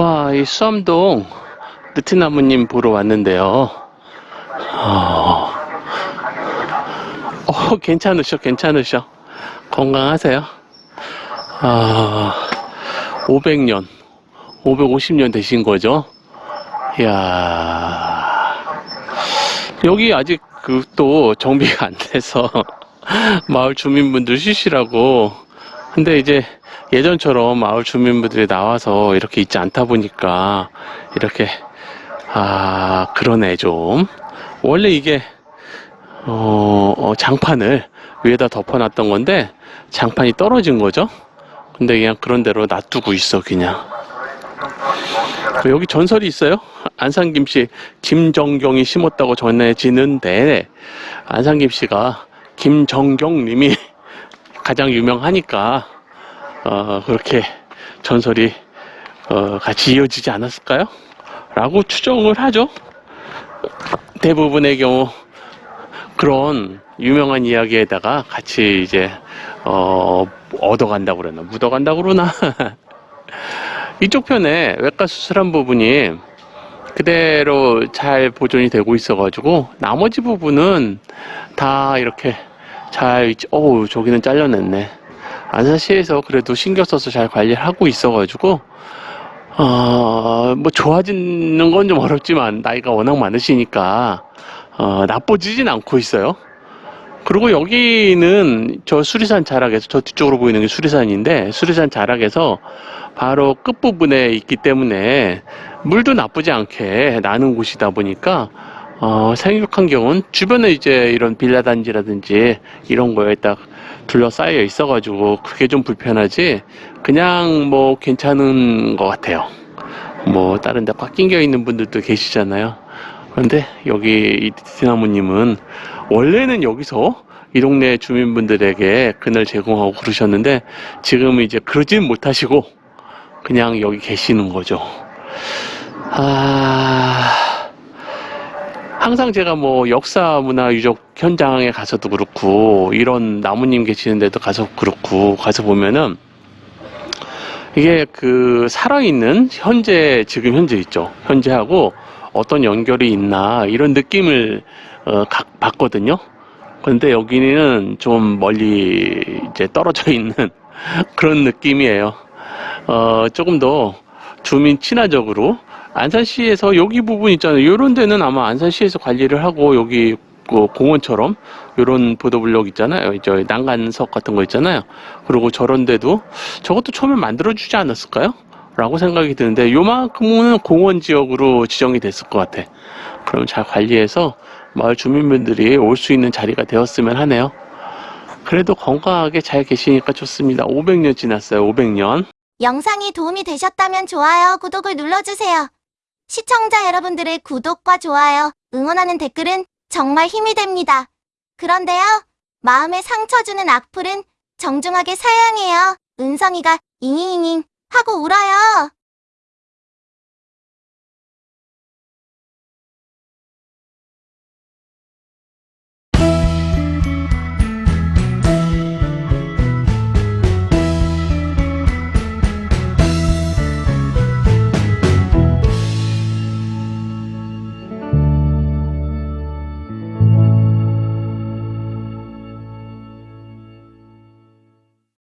와, 이 수암동 느티나무님 보러 왔는데요. 어, 어, 괜찮으셔, 괜찮으셔. 건강하세요. 아, 500년, 550년 되신 거죠? 이야, 여기 아직 그 또 정비가 안 돼서 마을 주민분들 쉬시라고. 근데 이제 예전처럼 마을 주민분들이 나와서 이렇게 있지 않다 보니까 이렇게 아 그러네 좀. 원래 이게 어, 어, 장판을 위에다 덮어놨던 건데 장판이 떨어진 거죠? 근데 그냥 그런 대로 놔두고 있어 그냥. 여기 전설이 있어요? 안산김씨 김정경이 심었다고 전해지는데 안산김씨가 김정경 님이 가장 유명하니까 어, 그렇게 전설이 어, 같이 이어지지 않았을까요? 라고 추정을 하죠. 대부분의 경우 그런 유명한 이야기에다가 같이 이제 어, 얻어간다고 그러나 묻어간다고 그러나 이쪽 편에 외과 수술한 부분이 그대로 잘 보존이 되고 있어가지고 나머지 부분은 다 이렇게 잘 있- 어우 저기는 잘려냈네 안산시에서 그래도 신경 써서 잘 관리를 하고 있어가지고 어, 뭐 좋아지는 건 좀 어렵지만 나이가 워낙 많으시니까 어, 나빠지진 않고 있어요. 그리고 여기는 저 수리산 자락에서 저 뒤쪽으로 보이는 게 수리산인데 수리산 자락에서 바로 끝부분에 있기 때문에 물도 나쁘지 않게 나는 곳이다 보니까 어, 생육 환경은 주변에 이제 이런 빌라 단지라든지 이런 거에 딱 둘러싸여 있어가지고 그게 좀 불편하지 그냥 뭐 괜찮은 것 같아요. 뭐 다른 데 꽉 낑겨 있는 분들도 계시잖아요. 그런데 여기 이 디나무님은 원래는 여기서 이 동네 주민분들에게 그늘 제공하고 그러셨는데 지금 이제 그러진 못하시고 그냥 여기 계시는 거죠. 아, 항상 제가 뭐 역사 문화 유적 현장에 가서도 그렇고 이런 나무님 계시는 데도 가서 그렇고 가서 보면은 이게 그 살아있는 현재 지금 현재 있죠. 현재하고 어떤 연결이 있나 이런 느낌을 어, 가- 받거든요. 그런데 여기는 좀 멀리 이제 떨어져 있는 그런 느낌이에요. 어, 조금 더 주민 친화적으로 안산시에서 여기 부분 있잖아요. 이런 데는 아마 안산시에서 관리를 하고 여기 그 공원처럼 이런 보도블록 있잖아요. 저 난간석 같은 거 있잖아요. 그리고 저런 데도 저것도 처음에 만들어 주지 않았을까요? 라고 생각이 드는데 요만큼은 공원 지역으로 지정이 됐을 것 같아. 그럼 잘 관리해서 마을 주민분들이 올 수 있는 자리가 되었으면 하네요. 그래도 건강하게 잘 계시니까 좋습니다. 500년 지났어요. 500년. 영상이 도움이 되셨다면 좋아요, 구독을 눌러주세요. 시청자 여러분들의 구독과 좋아요, 응원하는 댓글은 정말 힘이 됩니다. 그런데요, 마음에 상처 주는 악플은 정중하게 사양해요. 은성이가 잉잉잉 하고 울어요.